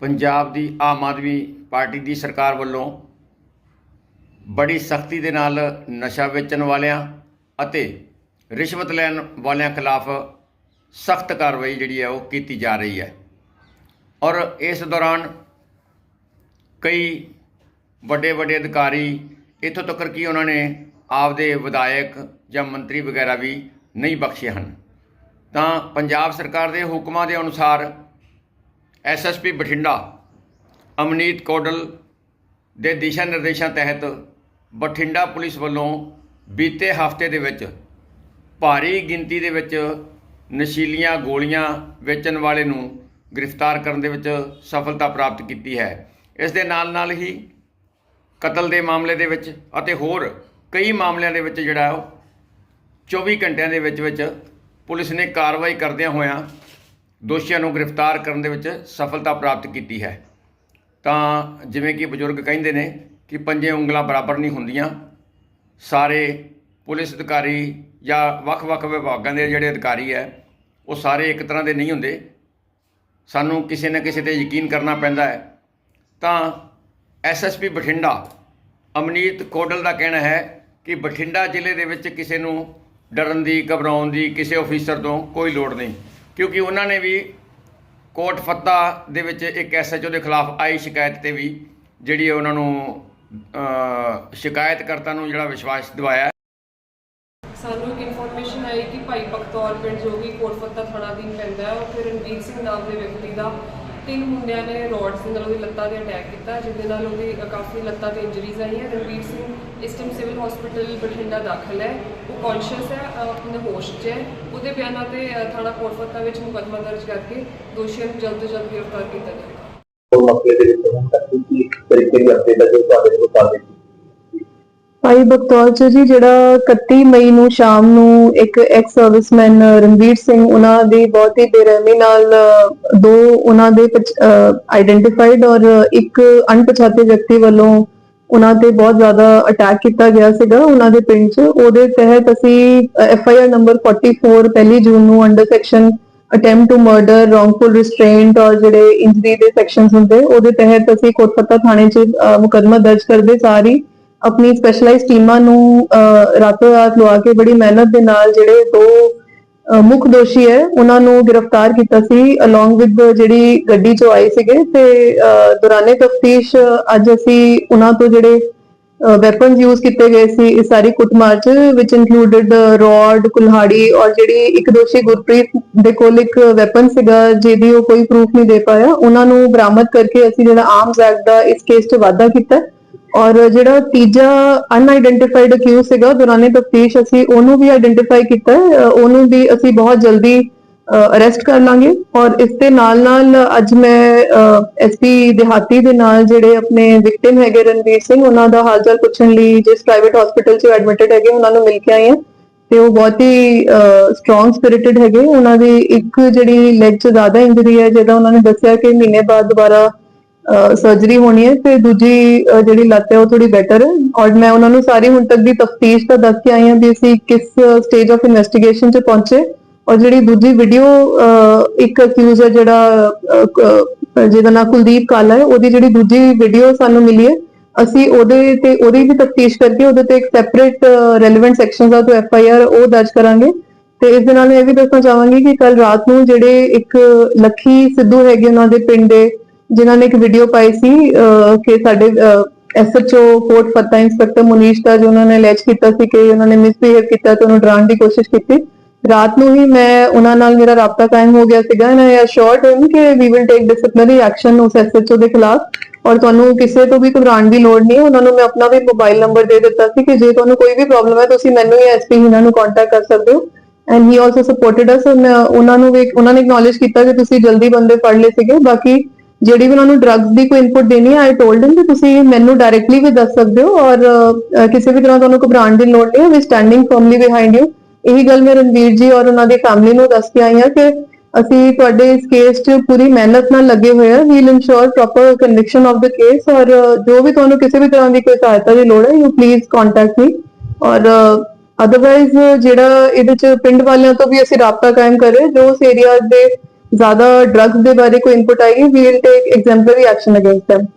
ਪੰਜਾਬ ਦੀ Aam Aadmi party ਦੀ ਸਰਕਾਰ ਵੱਲੋਂ ਬੜੀ ਸਖਤੀ ਦੇ ਨਾਲ ਨਸ਼ਾ ਵੇਚਣ ਵਾਲਿਆਂ ਅਤੇ ਰਿਸ਼ਵਤ ਲੈਣ ਵਾਲਿਆਂ ਖਿਲਾਫ ਸਖਤ ਕਾਰਵਾਈ ਜਿਹੜੀ ਹੈ ਉਹ ਕੀਤੀ ਜਾ ਰਹੀ ਹੈ। ਔਰ ਇਸ ਦੌਰਾਨ ਕਈ ਵੱਡੇ ਵੱਡੇ ਅਧਿਕਾਰੀ ਇੱਥੋਂ ਤੱਕ ਕਿ ਉਹਨਾਂ ਨੇ ਆਪਦੇ ਵਿਧਾਇਕ ਜਾਂ ਮੰਤਰੀ ਵਗੈਰਾ ਵੀ ਨਹੀਂ ਬਖਸ਼ੇ ਹਨ। ਤਾਂ ਪੰਜਾਬ ਸਰਕਾਰ ਦੇ ਹੁਕਮਾਂ ਦੇ ਅਨੁਸਾਰ ਐਸਐਸਪੀ ਬਠਿੰਡਾ ਅਮਨੀਤ ਕੋਡਲ ਦੇ ਦਿਸ਼ਾ ਨਿਰਦੇਸ਼ਾਂ ਤਹਿਤ ਬਠਿੰਡਾ ਪੁਲਿਸ ਵੱਲੋਂ ਬੀਤੇ ਹਫ਼ਤੇ ਦੇ ਵਿੱਚ ਭਾਰੀ ਗਿਣਤੀ ਦੇ ਵਿੱਚ ਨਸ਼ੀਲੀਆਂ ਗੋਲੀਆਂ ਵੇਚਣ ਵਾਲੇ ਨੂੰ ਗ੍ਰਿਫਤਾਰ ਕਰਨ ਦੇ ਵਿੱਚ ਸਫਲਤਾ ਪ੍ਰਾਪਤ ਕੀਤੀ ਹੈ। ਇਸ ਦੇ ਨਾਲ ਨਾਲ ਹੀ ਕਤਲ ਦੇ ਮਾਮਲੇ ਦੇ ਵਿੱਚ ਅਤੇ ਹੋਰ ਕਈ ਮਾਮਲਿਆਂ ਦੇ ਵਿੱਚ ਜਿਹੜਾ ਉਹ 24 ਘੰਟਿਆਂ ਦੇ ਵਿੱਚ ਵਿੱਚ ਪੁਲਿਸ ਨੇ ਕਾਰਵਾਈ ਕਰਦਿਆਂ ਹੋਇਆਂ ਦੋਸ਼ੀਆਂ ਨੂੰ ਗ੍ਰਿਫਤਾਰ ਕਰਨ ਦੇ ਵਿੱਚ ਸਫਲਤਾ ਪ੍ਰਾਪਤ ਕੀਤੀ ਹੈ। ਤਾਂ ਜਿਵੇਂ ਕਿ ਬਜ਼ੁਰਗ ਕਹਿੰਦੇ ਨੇ ਕਿ ਪੰਜੇ ਉਂਗਲਾਂ ਬਰਾਬਰ ਨਹੀਂ ਹੁੰਦੀਆਂ। ਸਾਰੇ ਪੁਲਿਸ ਅਧਿਕਾਰੀ ਜਾਂ ਵੱਖ-ਵੱਖ ਵਿਭਾਗਾਂ ਦੇ ਜਿਹੜੇ ਅਧਿਕਾਰੀ ਹੈ, ਉਹ ਸਾਰੇ ਇੱਕ ਤਰ੍ਹਾਂ ਦੇ ਨਹੀਂ ਹੁੰਦੇ। ਸਾਨੂੰ ਕਿਸੇ ਨਾ ਕਿਸੇ ਤੇ ਯਕੀਨ ਕਰਨਾ ਪੈਂਦਾ ਹੈ। ਤਾਂ ਐਸਐਸਪੀ ਬਠਿੰਡਾ, ਅਮਨੀਤ ਕੋਡਲ ਦਾ ਕਹਿਣਾ ਹੈ ਕਿ ਬਠਿੰਡਾ ਜ਼ਿਲ੍ਹੇ ਦੇ ਵਿੱਚ ਕਿਸੇ ਨੂੰ ਡਰਨ ਦੀ, ਘਬਰਾਉਣ ਦੀ ਕਿਸੇ ਅਫੀਸਰ ਤੋਂ ਕੋਈ ਲੋੜ ਨਹੀਂ। ਕਿਉਂਕਿ ਉਹਨਾਂ ਨੇ ਵੀ ਕੋਟ ਫੱਤਾ ਦੇ ਵਿੱਚ ਇੱਕ ਐਸਐਚਓ ਦੇ ਖਿਲਾਫ ਆਈ ਸ਼ਿਕਾਇਤ ਤੇ ਵੀ ਜਿਹੜੀ ਉਹਨਾਂ ਨੂੰ ਸ਼ਿਕਾਇਤਕਰਤਾ ਨੂੰ ਜਿਹੜਾ ਵਿਸ਼ਵਾਸ ਦਿਵਾਇਆ ਸਾਨੂੰ ਇੱਕ ਇਨਫੋਰਮੇਸ਼ਨ ਆਈ ਕਿ ਭਾਈ ਬਖਤੌਰ ਪਿੰਡ ਜੋ ਕਿ ਕੋਟਫੱਤਾ ਥਾਣਾ ਅਧੀਨ ਪੈਂਦਾ ਹੈ ਉੱਥੇ ਰਣਵੀਰ ਸਿੰਘ ਨਾਮ ਦੇ ਵਿਅਕਤੀ ਦਾ ਤਿੰਨ ਮੁੰਡਿਆਂ ਨੇ ਰੋਡਸ ਦੇ ਨਾਲ ਉਹਦੀ ਲੱਤਾਂ ਤੇ ਅਟੈਕ ਕੀਤਾ, ਜਿਹਦੇ ਨਾਲ ਉਹਦੀ ਕਾਫੀ ਲੱਤਾਂ ਤੇ ਇੰਜਰੀਜ਼ ਆਈਆਂ। ਰਣਵੀਰ ਸਿੰਘ ਇਸ ਟਾਈਮ ਸਿਵਲ ਹਸਪੀਟਲ ਬਠਿੰਡਾ ਦਾਖਲ ਹੈ। ਉਹ ਕੌਨਸ਼ੀਅਸ ਹੈ ਆਪਣੇ ਹੋਸ਼ 'ਚ ਹੈ। ਉਹਦੇ ਬਿਆਨਾਂ ਤੇ ਥਾਣਾ ਕੋਟਫੱਤਾ ਵਿੱਚ ਮੁਕੱਦਮਾ ਦਰਜ ਕਰਕੇ ਦੋਸ਼ੀਆਂ ਨੂੰ ਜਲਦ ਤੋਂ ਜਲਦ ਗ੍ਰਿਫਤਾਰ ਕੀਤਾ ਜਾਵੇਗਾ। ਉਹ ਮਸਲੇ ਦੇ ਵਿੱਚ ਹੁਣ ਤੱਕ ਕੀ ਤਰੀਕੇ ਦੀ ਅਪਡੇਟ ਹੈ ਜੋ ਤੁਹਾਡੇ ਕੋਲ ਚੱਲ ਰਹੀ ਹੈ ਭਾਈ ਬਖਤੌਰ ਚ ਜੀ ਜਿਹੜਾ 31 ਮਈ ਨੂੰ ਸ਼ਾਮ ਨੂੰ ਇੱਕ ਐਕਸ ਸਰਵਿਸਮੈਨ ਰਣਵੀਰ ਸਿੰਘ ਉਹਨਾਂ ਦੀ ਬਹੁਤ ਹੀ ਬੇਰਹਿਮੀ ਨਾਲ ਦੋ ਉਹਨਾਂ ਦੇ ਆਈਡੈਂਟੀਫਾਈਡ ਔਰ ਇੱਕ ਅਣਪਛਾਤੇ ਵਿਅਕਤੀ ਵੱਲੋਂ ਉਹਨਾਂ ਤੇ ਬਹੁਤ ਜ਼ਿਆਦਾ ਅਟੈਕ ਕੀਤਾ ਗਿਆ ਸੀਗਾ ਉਹਨਾਂ ਦੇ ਪਿੰਡ 'ਚ। ਉਹਦੇ ਤਹਿਤ ਅਸੀਂ ਐਫ ਆਈ ਆਰ ਨੰਬਰ 44 ਪਹਿਲੀ ਜੂਨ ਨੂੰ under section attempt to murder wrongful restraint ਔਰ ਜਿਹੜੇ ਇੰਜਰੀ ਦੇ ਸੈਕਸ਼ਨਸ ਹੁੰਦੇ ਉਹਦੇ ਤਹਿਤ ਅਸੀਂ ਕੋਟਪੱਤਾ ਥਾਣੇ 'ਚ ਅਹ, ਮੁਕੱਦਮਾ ਦਰਜ ਕਰਦੇ ਸਾਰੀ ਆਪਣੀ ਸਪੈਸ਼ਲਾਈਜ਼ਡ ਟੀਮਾਂ ਨੂੰ ਅਹ, ਰਾਤੋਂ ਰਾਤ ਲਵਾ ਕੇ ਬੜੀ ਮਿਹਨਤ ਦੇ ਨਾਲ ਜਿਹੜੇ ਦੋ ਮੁੱਖ ਦੋਸ਼ੀ ਹੈ ਉਹਨਾਂ ਨੂੰ ਗ੍ਰਿਫਤਾਰ ਕੀਤਾ ਸੀ ਅਲੋਂਗ ਵਿਦ ਜਿਹੜੀ ਗੱਡੀ 'ਚੋਂ ਆਏ ਸੀਗੇ ਤੇ ਦੌਰਾਨੇ ਤਫਤੀਸ਼ ਅੱਜ ਅਸੀਂ ਉਹਨਾਂ ਤੋਂ ਜਿਹੜੇ ਵੈਪਨਸ ਯੂਜ਼ ਕੀਤੇ ਗਏ ਸੀ ਇਸ ਸਾਰੀ ਕੁੱਟਮਾਰ ਚ ਵਿਚ ਇਨਕਲੂਡਡ ਰੋਡ ਕੁਲਹਾੜੀ ਔਰ ਜਿਹੜੀ ਇੱਕ ਦੋਸ਼ੀ ਗੁਰਪ੍ਰੀਤ ਦੇ ਕੋਲ ਇੱਕ ਵੈਪਨ ਸੀਗਾ ਜਿਹਦੀ ਉਹ ਕੋਈ ਪ੍ਰੂਫ ਨਹੀਂ ਦੇ ਪਾਇਆ ਉਹਨਾਂ ਨੂੰ ਬਰਾਮਦ ਕਰਕੇ ਅਸੀਂ ਜਿਹੜਾ ਆਰਮਸ ਐਕਟ ਦਾ ਇਸ ਕੇਸ 'ਚ ਵਾਅਦਾ ਕੀਤਾ। ਔਰ ਜਿਹੜਾ ਤੀਜਾ ਅਨਆਇਡੈਂਟੀਫਾਈਡ ਅਕਿਊਜ਼ ਸੀਗਾ ਦੌਰਾਨੇ ਤਫਤੀਸ਼ ਅਸੀਂ ਉਹਨੂੰ ਵੀ ਆਇਡੈਂਟੀਫਾਈ ਕੀਤਾ ਉਹਨੂੰ ਵੀ ਅਸੀਂ ਬਹੁਤ ਜਲਦੀ ਅਰੈਸਟ ਕਰ ਲਾਂਗੇ ਔਰ ਇਸ ਦੇ ਨਾਲ ਨਾਲ ਅੱਜ ਮੈਂ ਐਸਪੀ ਦਿਹਾਤੀ ਦੇ ਨਾਲ ਜਿਹੜੇ ਆਪਣੇ ਵਿਕਟਿਮ ਹੈਗੇ ਰਣਵੀਰ ਸਿੰਘ, ਉਹਨਾਂ ਦਾ ਹਾਲ ਚਾਲ ਪੁੱਛਣ ਲਈ ਜਿਸ ਪ੍ਰਾਈਵੇਟ ਹਸਪੀਟਲ 'ਚ ਐਡਮਿਟਡ ਹੈਗੇ, ਉਹਨਾਂ ਨੂੰ ਮਿਲ ਕੇ ਆਏ ਹਾਂ ਤੇ ਉਹ ਬਹੁਤ ਹੀ ਸਟਰੋਂਗ ਸਪਿਰਿਟਡ ਹੈਗੇ, ਉਹਨਾਂ ਦੀ ਇੱਕ ਜਿਹੜੀ ਲੈਗ 'ਚ ਜ਼ਿਆਦਾ ਇੰਜਰੀ ਹੈ, ਜਿਹਦਾ ਉਹਨਾਂ ਨੇ ਦੱਸਿਆ ਕਿ ਮਹੀਨੇ ਬਾਅਦ ਦੁਬਾਰਾ ਸਰਜਰੀ ਹੋਣੀ ਹੈ ਤੇ ਦੂਜੀ ਜਿਹੜੀ ਲੱਤ ਹੈ ਉਹ ਥੋੜੀ ਬੈਟਰ ਹੈ। ਔਰ ਮੈਂ ਉਹਨਾਂ ਨੂੰ ਸਾਰੀ ਹੁਣ ਤੱਕ ਦੀ ਤਫਤੀਸ਼ ਦਾ ਦੱਸ ਕੇ ਆਈ ਹਾਂ ਵੀ ਅਸੀਂ ਕਿਸ ਸਟੇਜ ਆਫ ਇਨਵੈਸਟੀਗੇਸ਼ਨ 'ਚ ਪਹੁੰਚੇ। ਔਰ ਜਿਹੜੀ ਦੂਜੀ ਵੀਡੀਓ ਇੱਕ ਅਕਿਊਜ਼ ਹੈ ਜਿਹੜਾ ਜਿਹਦਾ ਨਾਮ ਕੁਲਦੀਪ ਕਾਲਾ ਹੈ, ਉਹਦੀ ਜਿਹੜੀ ਦੂਜੀ ਵੀਡੀਓ ਸਾਨੂੰ ਮਿਲੀ ਹੈ। ਅਸੀਂ ਉਹਦੇ ਤੇ, ਉਹਦੀ ਵੀ ਤਫਤੀਸ਼ ਕਰਕੇ ਉਹਦੇ ਤੇ ਇੱਕ ਸੈਪਰੇਟ ਰੈਲੇਵੈਂਟ ਸੈਕਸ਼ਨਸ ਆ ਤੋਂ ਐਫ ਆਈ ਆਰ ਉਹ ਦਰਜ ਕਰਾਂਗੇ। ਤੇ ਇਸ ਦੇ ਨਾਲ ਮੈਂ ਇਹ ਵੀ ਦੱਸਣਾ ਚਾਹਾਂਗੀ ਕਿ ਕੱਲ ਰਾਤ ਨੂੰ ਜਿਹੜੇ ਇੱਕ ਲੱਖੀ ਸਿੱਧੂ ਹੈਗੇ ਉਹਨਾਂ ਦੇ ਪਿੰਡ ਦੇ ਜਿਨ੍ਹਾਂ ਨੇ ਇੱਕ ਵੀਡੀਓ ਪਾਈ ਸੀ ਕਿ ਸਾਡੇ ਐਸਐਚਓ ਕੋਟ ਫੱਤਾ ਇੰਸਪੈਕਟਰ ਮੁਨੀਸ਼ ਦਾ ਜੋ ਉਹਨਾਂ ਨੇ ਲੈਚ ਕੀਤਾ ਸੀ ਕਿ ਉਹਨਾਂ ਨੇ ਮਿਸਬਿਹੇਵ ਕੀਤਾ ਤੇ ਉਹਨੂੰ ਡਰਾਉਣ ਦੀ ਕੋਸ਼ਿਸ਼ ਕੀਤੀ। ਰਾਤ ਨੂੰ ਹੀ ਮੈਂ ਉਹਨਾਂ ਨਾਲ ਮੇਰਾ ਰਾਬਤਾ ਕਾਇਮ ਹੋ ਗਿਆ ਸੀਗਾ ਐਂਡ ਆਈ ਅਸ਼ੋਰਡ ਹਿਮ ਕਿ we will take disciplinary action ਉਸ ਐਸਐਚਓ ਦੇ ਖਿਲਾਫ ਔਰ ਤੁਹਾਨੂੰ ਕਿਸੇ ਤੋਂ ਵੀ ਘਬਰਾਉਣ ਦੀ ਲੋੜ ਨਹੀਂ, ਉਹਨਾਂ ਨੂੰ ਮੈਂ ਆਪਣਾ ਵੀ ਮੋਬਾਈਲ ਨੰਬਰ ਦੇ ਦਿੱਤਾ ਸੀ ਕਿ ਜੇ ਤੁਹਾਨੂੰ ਕੋਈ ਵੀ ਪ੍ਰੋਬਲਮ ਹੈ ਤੁਸੀਂ ਮੈਨੂੰ ਜਾਂ ਐਸਪੀ ਇਹਨਾਂ ਨੂੰ ਕੰਟੈਕਟ ਕਰ ਸਕਦੇ ਹੋ। And he also supported us ਉਹਨਾਂ ਨੂੰ ਵੀ ਉਹਨਾਂ ਨੇ ਐਕਨੋਲਜ ਕੀਤਾ ਕਿ ਤੁਸੀਂ ਜਲਦੀ ਬੰਦੇ ਫੜ ਲਏ ਸੀਗੇ, ਬਾਕੀ ਜਿਹੜੀ ਵੀ ਉਹਨਾਂ ਨੂੰ ਡਰੱਗਸ ਦੀ ਕੋਈ ਇਨਪੁਟ ਦੇਣੀ ਹੈ ਆਈ ਟੋਲਡ ਹਿਮ ਕਿ ਤੁਸੀਂ ਮੈਨੂੰ ਡਾਇਰੈਕਟਲੀ ਵੀ ਦੱਸ ਸਕਦੇ ਹੋ ਔਰ ਕਿਸੇ ਵੀ ਤਰ੍ਹਾਂ ਤੁਹਾਨੂੰ ਘਬਰਾਉਣ ਦੀ ਲੋੜ ਨਹੀਂ ਹੈ ਵੀ ਸਟੈਂਡਿੰਗ ਫਰਮਲੀ ਬਿਹਾਈਂਡ ਯੂ ਇਹੀ ਗੱਲ ਮੈਂ ਰਣਵੀਰ ਜੀ ਔਰ ਉਹਨਾਂ ਦੀ ਫੈਮਿਲੀ ਨੂੰ ਦੱਸ ਕੇ ਆਈ ਹਾਂ ਕਿ ਅਸੀਂ ਤੁਹਾਡੇ ਇਸ ਕੇਸ 'ਚ ਪੂਰੀ ਮਿਹਨਤ ਨਾਲ ਲੱਗੇ ਹੋਏ ਹਾਂ। We'll ensure proper conviction of the case ਔਰ, ਜੋ ਵੀ ਤੁਹਾਨੂੰ ਕਿਸੇ ਵੀ ਤਰ੍ਹਾਂ ਦੀ ਕੋਈ ਸਹਾਇਤਾ ਦੀ ਲੋੜ ਹੈ ਯੂ ਪਲੀਜ਼ ਕੰਟੈਕਟ ਮੀ ਔਰ ਅਦਰਵਾਈਜ਼ ਜਿਹੜਾ ਇਹਦੇ 'ਚ ਪਿੰਡ ਵਾਲਿਆਂ ਤੋਂ ਵੀ ਅਸੀਂ ਰਾਬਤਾ ਕਾਇਮ ਕਰ ਰਹੇ ਜੋ ਉਸ ਏਰੀਆ ਦੇ ਜ਼ਿਆਦਾ ਡਰੱਗਸ ਦੇ ਬਾਰੇ ਕੋਈ ਇਨਪੁਟ ਆਏਗੀ? We will take exemplary action against them.